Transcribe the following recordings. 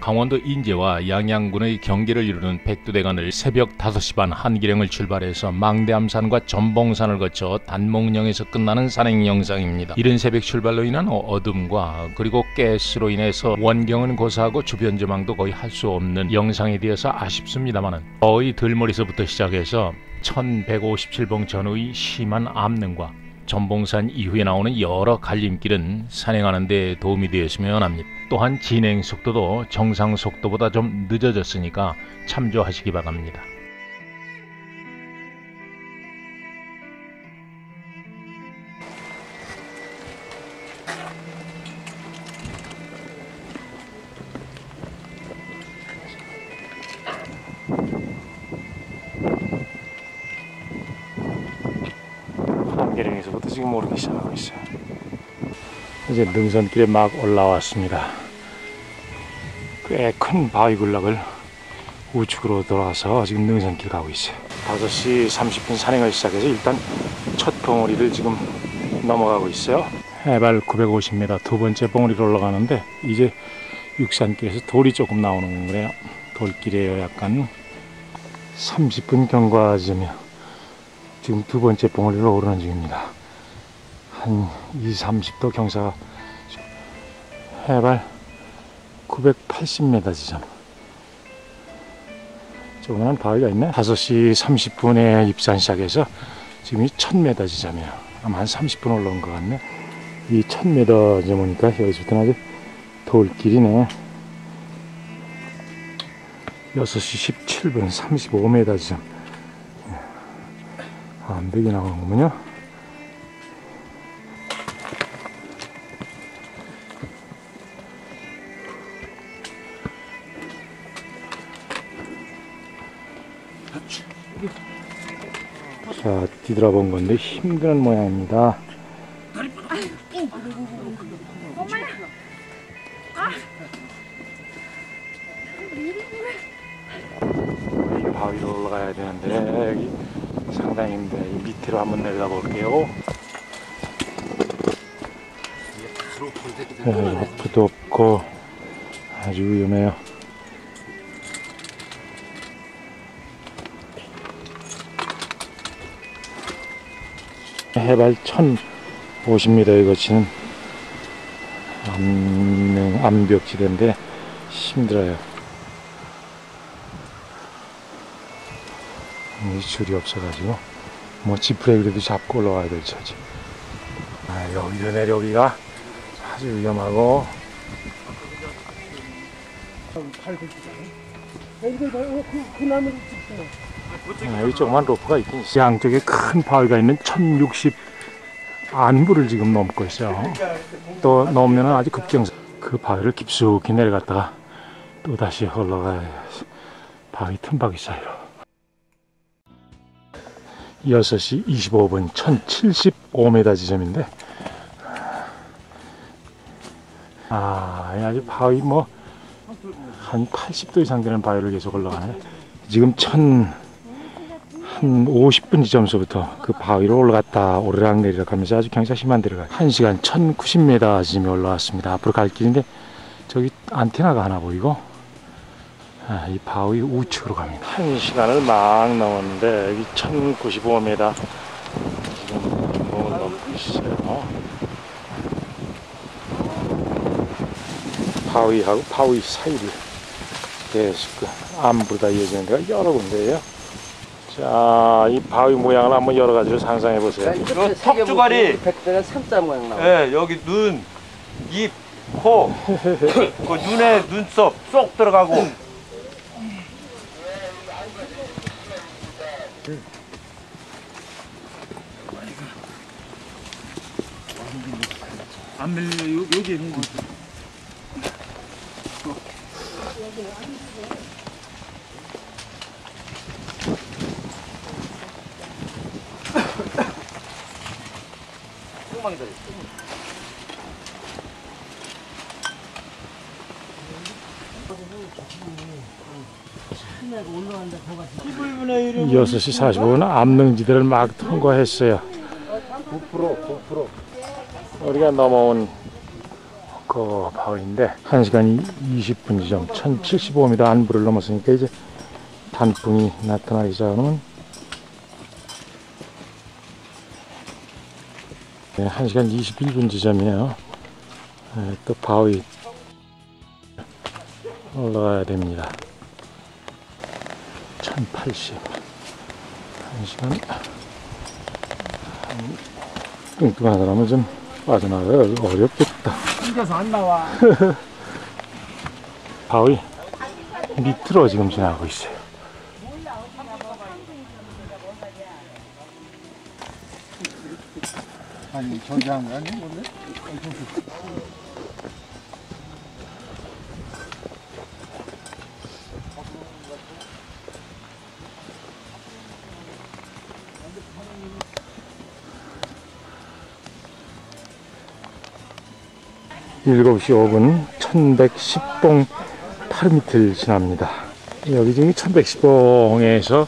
강원도 인제와 양양군의 경계를 이루는 백두대간을 새벽 5시 반 한기령을 출발해서 망대암산과 전봉산을 거쳐 단목령에서 끝나는 산행 영상입니다. 이른 새벽 출발로 인한 어둠과 그리고 가스로 인해서 원경은 고사하고 주변 조망도 거의 할 수 없는 영상에 대해서 아쉽습니다만은 거의 들머리서부터 시작해서 1157봉 전후의 심한 암능과 전봉산 이후에 나오는 여러 갈림길은 산행하는 데 도움이 되었으면 합니다. 또한 진행 속도도 정상 속도보다 좀 늦어졌으니까 참조하시기 바랍니다. 지금 오르기 시작하고 있어요. 이제 능선길에 막 올라왔습니다. 꽤 큰 바위 군락을 우측으로 돌아서 지금 능선길 가고 있어요. 5시 30분 산행을 시작해서 일단 첫 봉우리를 지금 넘어가고 있어요. 해발 950m 두 번째 봉우리로 올라가는데 이제 육산길에서 돌이 조금 나오는 거래요. 돌길이에요. 약간 30분 경과지점이요. 지금 두 번째 봉우리로 오르는 중입니다. 한 2, 30도 경사가 해발 980m 지점. 조그만한 바위가 있네. 5시 30분에 입산 시작해서 지금이 1000m 지점이에요. 아마 한 30분 올라온 것 같네. 이 1000m 지점이니까 여기서부터는 아주 돌길이네. 6시 17분 35m 지점. 암벽이 나오는군요. 자, 뒤돌아본 건데 힘든 모양입니다. 이 바위로 올라가야 되는데 여기 상당히 힘들어요. 이 밑으로 한번 내려가 볼게요. 네, 러프도 없고 아주 위험해요. 해발 1050m에 거치는 암, 암벽지대인데 힘들어요. 이 줄이 없어가지고 뭐 지프레이라도 잡고 올라가야 될 처지. 아, 여기로 내려오기가 아주 위험하고 아, 여기 조그만 로프가 있긴 있어요. 양쪽에 큰 바위가 있는 1060 안부를 지금 넘고 있어요. 또 넘으면 아주 급경사. 그 바위를 깊숙이 내려갔다가 또 다시 올라가야 바위 틈바위 사이로. 6시 25분 1075m 지점인데 아 아주 바위 뭐 한 80도 이상 되는 바위를 계속 올라가네 지금 1000 한 50분 지점서부터 그 바위로 올라갔다 오르락 내리락 하면서 아주 경사 심한 데를 가요 1시간 1090m 지점에 올라왔습니다 앞으로 갈 길인데 저기 안테나가 하나 보이고 아, 이 바위 우측으로 갑니다. 한 시간을 막 넘었는데 여기 1095m 지금 뭐 넘고 있어요. 바위하고 바위 사이를 계속 그 암부다 이어지는 데가 여러 군데예요. 자, 이 바위 모양을 한번 여러 가지로 상상해 보세요. 요 턱주가리. 백대는 삼자 모양 나와. 예, 여기 눈, 입, 코, 그 눈에 눈썹 쏙 들어가고. 안 밀려 요- 여기 있는 거. 이 6시 45분 암릉지대를 막 통과했어요. 9% 9% 우리가 넘어온 거 바위인데 1시간 20분 지점 1075m 안부를 넘었으니까 이제 단풍이 나타나기 시작하면 네, 1시간 21분 지점이에요. 네, 또 바위 올라가야 됩니다. 1080 1시간 뚱뚱한 사람은 좀 빠져나가야 어렵겠다. 혼자서 안 나와. 바위 밑으로 지금 지나고 있어요. 아니 저기 한거 아니 원래? 일곱 시 5분 1110봉 8m를 지납니다. 여기 지금 1110봉에서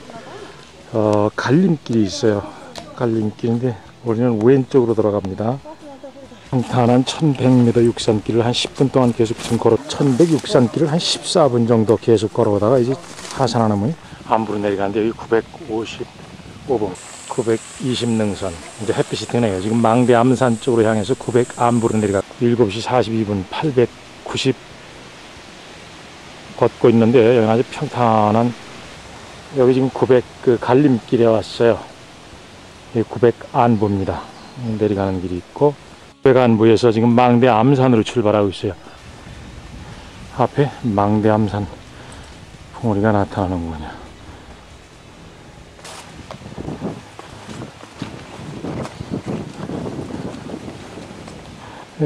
어, 갈림길이 있어요. 갈림길인데 우리는 왼쪽으로 들어갑니다. 평탄한 1100m 육산길을 한 10분 동안 계속 지금 걸어 1100 육산길을 한 14분 정도 계속 걸어오다가 이제 하산하는 안부로 내려가는데 여기 955번 920 능선. 이제 햇빛이 드네요. 지금 망대 암산 쪽으로 향해서 900 안부로 내려가 7시 42분 890 걷고 있는데 여기 아주 평탄한 여기 지금 900 그 갈림길에 왔어요 900 안부입니다. 내려가는 길이 있고 900 안부에서 지금 망대 암산으로 출발하고 있어요. 앞에 망대 암산 봉우리가 나타나는군요.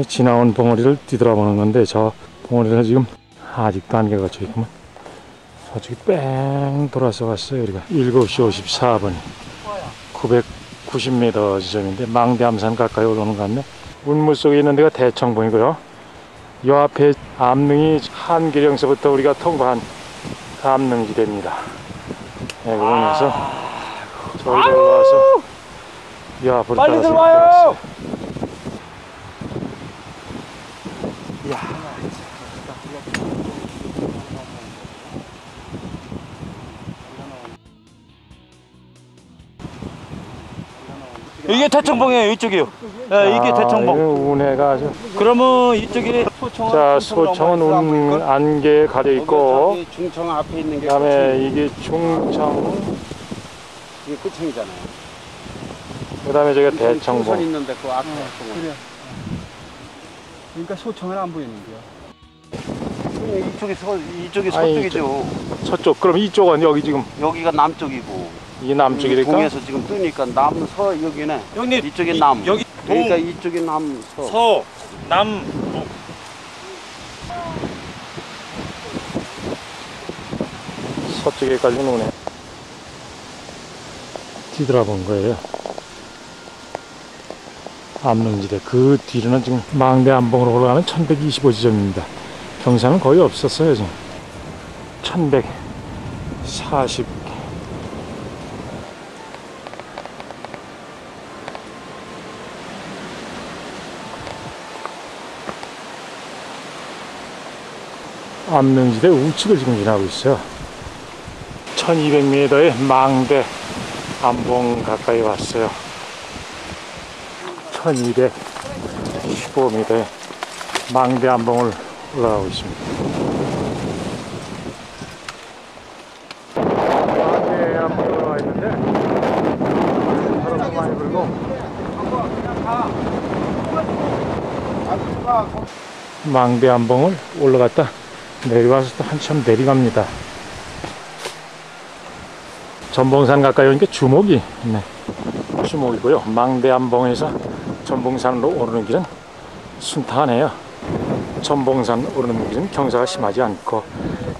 지나온 봉우리를 뒤돌아보는 건데 저 봉우리는 지금 아직도 안개가 갇혀 있구만. 저쪽이 뺑 돌아서 갔어요 우리가. 7시 54분 990m 지점인데 망대암산 가까이 올라오는 것 같네 운무 속에 있는 데가 대청봉이고요 이 앞에 암릉이 한기령서부터 우리가 통과한 암릉지대입니다 네, 그러면서 저기 올라와서 이 앞으로 따라서 들어와요! 올라왔어요. 이게 대청봉이에요 이쪽이요. 네, 이게 아, 대청봉. 이거 운해가 아주 그러면 이쪽이 소청은 자 소청은 운 안개 가려 있고 중청 앞에 있는 게 그다음에 끝이- 이게 중청 이게 끝청이잖아요. 그다음에 저기 선 대청봉 있는데 그 앞에 그래. 그러니까 소청은 안 보이는데요. 이쪽이 서 이쪽이 서쪽이죠. 서쪽 그럼 이쪽은 여기 지금 여기가 남쪽이고. 이게 남쪽이니까 동에서 지금 뜨니까 남서 여기네. 형님 이쪽이 이- 남. 여기 그러니까 동, 이쪽이 남서. 서, 남, 북. 서쪽에까지 오네 뒤돌아본 거예요 암릉지대 그 뒤로는 지금 망대 안봉으로 올라가는 1125지점입니다 경사는 거의 없었어요 지금 1140 암릉지대 우측을 지금 지나고 있어요. 1200m의 망대 안봉 가까이 왔어요. 1215m의 망대 안봉을 올라가고 있습니다. 망대 망대 안봉을 올라갔다 내려와서 또 한참 내려갑니다 전봉산 가까이 오니까 주목이 있네. 주목이고요. 망대암봉에서 전봉산으로 오르는 길은 순탄해요. 전봉산 오르는 길은 경사가 심하지 않고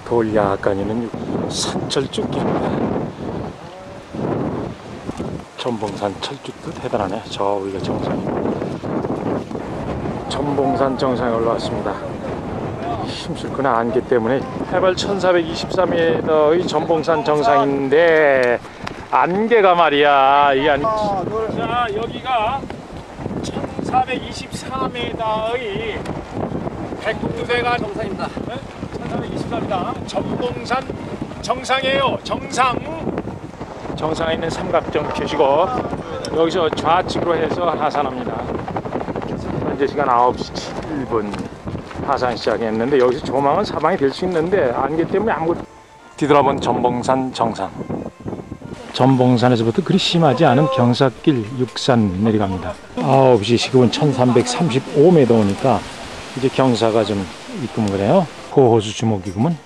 돌 약간 있는 산철쭉길입니다. 전봉산 철쭉도 대단하네. 저 위가 정상이. 전봉산 정상에 올라왔습니다. 힘쓸 건 안개 때문에 해발 1423m의 전봉산 정상인데 안개가 말이야 이 안... 자, 여기가 1424m의 백북두대간 정상입니다. 1424입니다. 전봉산 정상이에요. 정상. 정상에 있는 삼각정 표시고 여기서 좌측으로 해서 하산합니다. 현재 시간 9시 7분 하산 시작했는데 여기서 조망은 사방이 될 수 있는데 안개 때문에 아무것도 뒤돌아본 전봉산 정상. 전봉산에서부터 그리 심하지 않은 경사길 육산 내려갑니다. 9시 시급은 1335m 오니까 이제 경사가 좀 있군 그래요. 호호수 주목이구먼.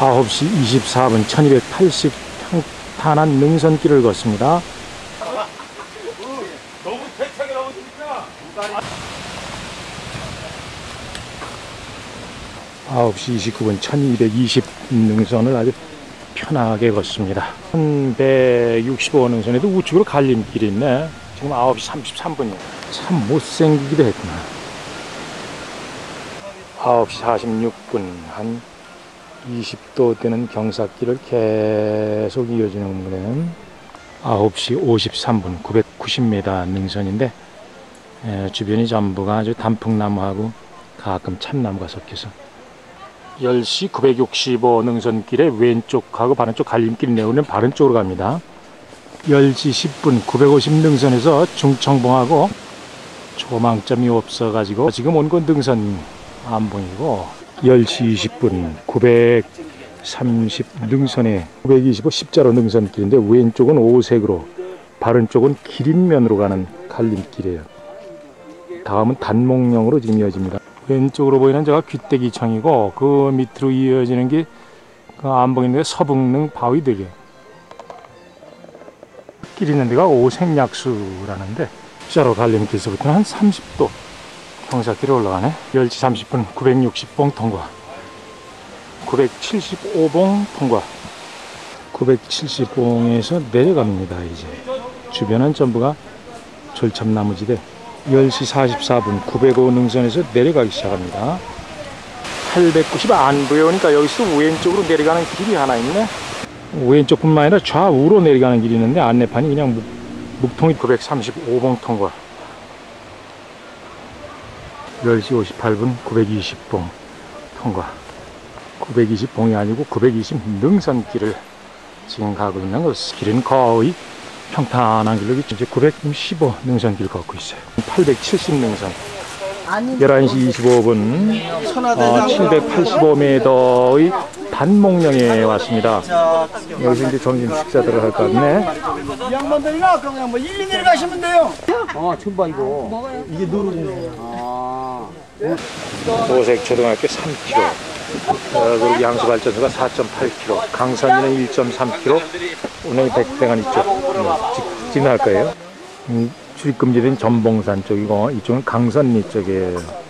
아홉 시 24분 1280평 탄한 능선길을 걷습니다. 너무 대차게 나오십니까? 9시 29분 1220 능선을 아주 편하게 걷습니다. 1165 능선에도 우측으로 갈림길이 있네. 지금 9시 33분이에요. 참 못생기기도 했구나. 9시 46분 한 20도 되는 경사길을 계속 이어지는 거는 9시 53분 990m 능선인데 에, 주변이 전부가 아주 단풍나무하고 가끔 참나무가 섞여서 10시 965 능선길의 왼쪽하고 바른쪽 갈림길 내오는 바른 쪽으로 갑니다. 10시 10분 950 능선에서 중청봉하고 조망점이 없어가지고 지금 온 건 능선 안 보이고 10시 20분 930 능선에 925 십자로 능선길인데 왼쪽은 오색으로 바른 쪽은 기린면으로 가는 갈림길이에요. 다음은 단목령으로 지금 이어집니다. 왼쪽으로 보이는 저가 귀때기청이고 그 밑으로 이어지는 게 그안 보이는 게 서북릉 바위들이에요. 길 있는 데가 오색약수라는데 자로 갈림길서부터는 한 30도 경사길에 올라가네. 10시 30분 960봉 통과. 975봉 통과. 970봉에서 내려갑니다. 이제 주변은 전부가 졸참나무지대. 10시 44분 905 능선에서 내려가기 시작합니다. 890 안 보여오니까 여기서 왼쪽으로 내려가는 길이 하나 있네. 왼쪽뿐만 아니라 좌우로 내려가는 길이 있는데 안내판이 그냥 묵, 묵통이 935봉 통과. 10시 58분 920봉 통과. 920봉이 아니고 920 능선길을 지금 가고 있는 것은 길은 거의 평탄한 길로 이제 915 능선길 걷고 있어요. 870 능선. 11시 25분 어, 785m의 단목령에 왔습니다. 여기서 이제 점심 식사들을 할것 같네. 이 양반들이나 그냥 뭐 일리 내려가시면 돼요. 아, 춤봐 이거. 이게 누르네. 아. 오색 초등학교 3km. 어, 그리고 양수발전소가 4.8km. 강산이는 1.3km. 운행이 백대간 이쪽. 음, 직- 지나갈 거예요. 음, 출입금지된 전봉산 쪽이고 이쪽은 강선리 쪽이에요.